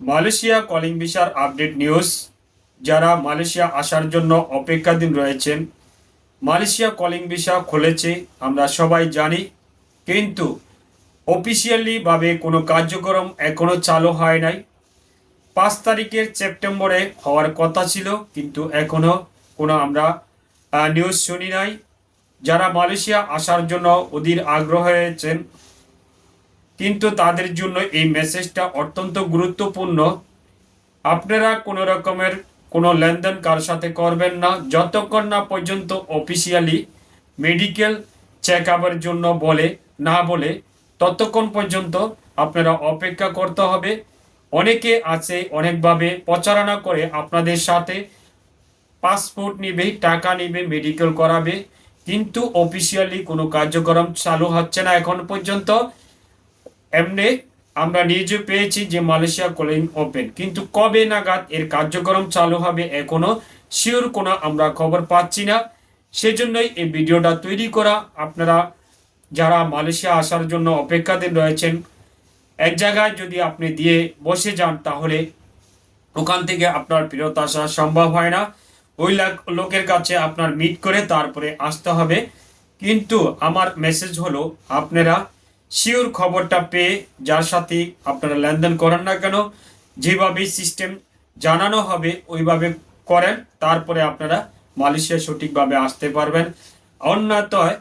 Malaysia calling ভিসার update news. যারা Malaysia আসার জন্য অপেক্ষাধীন রয়েছেন, মালয়েশিয়া কলিং ভিসা খুলেছে, আমরা সবাই জানি। কিন্তু অফিসিয়ালি ভাবে কোনো কার্যক্রম এখনও চালু হয় নাই। পাঁচ তারিখের সেপ্টেম্বরে হওয়ার কথা ছিল, কিন্তু এখনও কোনো আমরা নিউজ শুনি নাই। যারা মালয়েশিয়া আসার জন্য অধীর আগ্রহ হয়েছেন কিন্তু তাদের জন্য এই মেসেজটা অত্যন্ত গুরুত্বপূর্ণ। আপনারা কোনো রকমের কোনো লেনদেন কার সাথে করবেন না। যতক্ষণ না পর্যন্ত অফিসিয়ালি মেডিকেল চেক আপের জন্য বলে, না বলে, ততক্ষণ পর্যন্ত আপনারা অপেক্ষা করতে হবে। অনেকে আছে অনেকভাবে প্রচারণা করে আপনাদের সাথে পাসপোর্ট নিবে, টাকা নিবে মেডিকেল করাবে, কিন্তু অফিসিয়ালি কোনো কার্যক্রম চালু হচ্ছে না এখন পর্যন্ত। এমনি আমরা নিজে পেয়েছি যে মালয়েশিয়া কলিং ওপেন। কিন্তু কবে নাগাদ এর কার্যক্রম চালু হবে এখনও শিওর কোনো আমরা খবর পাচ্ছি না। সেজন্যই এই ভিডিওটা তৈরি করা। আপনারা যারা মালয়েশিয়া আসার জন্য অপেক্ষাধীন রয়েছেন, এক জায়গায় যদি আপনি দিয়ে বসে যান তাহলে ওখান থেকে আপনার ফেরত আসা সম্ভব হয় না। ওই লাক- লোকের কাছে আপনার মিট করে তারপরে আসতে হবে। কিন্তু আমার মেসেজ হলো, আপনারা শিওর খবরটা পেয়ে যার সাথে আপনারা লেনদেন করেন না কেন, যেভাবে সিস্টেম জানানো হবে ওইভাবে করেন, তারপরে আপনারা মালয়েশিয়া সঠিকভাবে আসতে পারবেন। অন্যতয়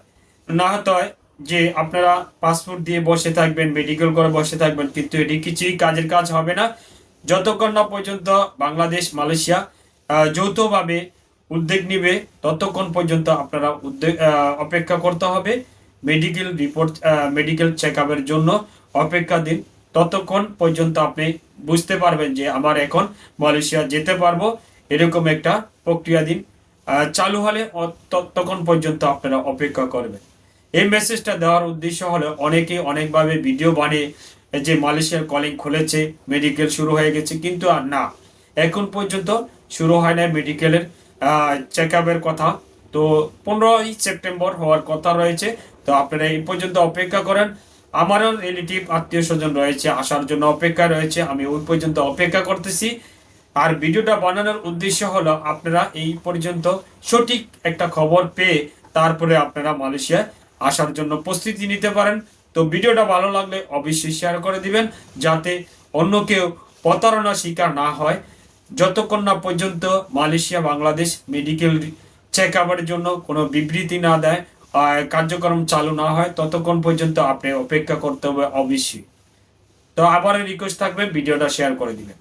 না হয় যে আপনারা পাসপোর্ট দিয়ে বসে থাকবেন মেডিকেল করে বসে থাকবেন, কিন্তু এটি কিছুই কাজের কাজ হবে না। যতক্ষণ না পর্যন্ত বাংলাদেশ, মালয়েশিয়া যৌথভাবে উদ্যোগ নিবে, ততক্ষণ পর্যন্ত আপনারা উদ্যোগ অপেক্ষা করতে হবে। মেডিকেল রিপোর্ট মেডিকেল চেক জন্য অপেক্ষা দিন। ততক্ষণ পর্যন্ত আপনি বুঝতে পারবেন যে আমার এখন মালয়েশিয়া যেতে পারব, এরকম একটা প্রক্রিয়া দিন। চালু হলে অ- ত- পর্যন্ত আপনারা অপেক্ষা করবেন। এই মেসেজটা দেওয়ার উদ্দেশ্য হলো, অনেকে অনেকভাবে ভিডিও বানিয়ে যে মালয়েশিয়ার কলিং খুলেছে মেডিকেল শুরু হয়ে গেছে, কিন্তু আর না। এখন পর্যন্ত শুরু হয় না মেডিকেলের চেক কথা। তো পনেরোই সেপ্টেম্বর হওয়ার কথা রয়েছে তো আপনারা এই পর্যন্ত অপেক্ষা করেন। আমারও রিলেটিভ আত্মীয় স্বজন রয়েছে, আসার জন্য অপেক্ষা রয়েছে, আমি ওই পর্যন্ত অপেক্ষা করতেছি। আর ভিডিওটা বানানোর উদ্দেশ্য হলো, আপনারা এই পর্যন্ত সঠিক একটা খবর পেয়ে তারপরে আপনারা মালয়েশিয়া আসার জন্য প্রস্তুতি নিতে পারেন। তো ভিডিওটা ভালো লাগলে অবশ্যই শেয়ার করে দিবেন, যাতে অন্য কেউ প্রতারণার শিকার না হয়। যতক্ষণ না পর্যন্ত মালয়েশিয়া বাংলাদেশ মেডিকেল চেক আপের জন্য কোনো বিবৃতি না দেয় কার্যক্রম চালু না হয়, ততক্ষণ পর্যন্ত আপনি অপেক্ষা করতে হবে অবশ্যই তো আবার রিকোয়েস্ট থাকবে, ভিডিওটা শেয়ার করে দিবেন।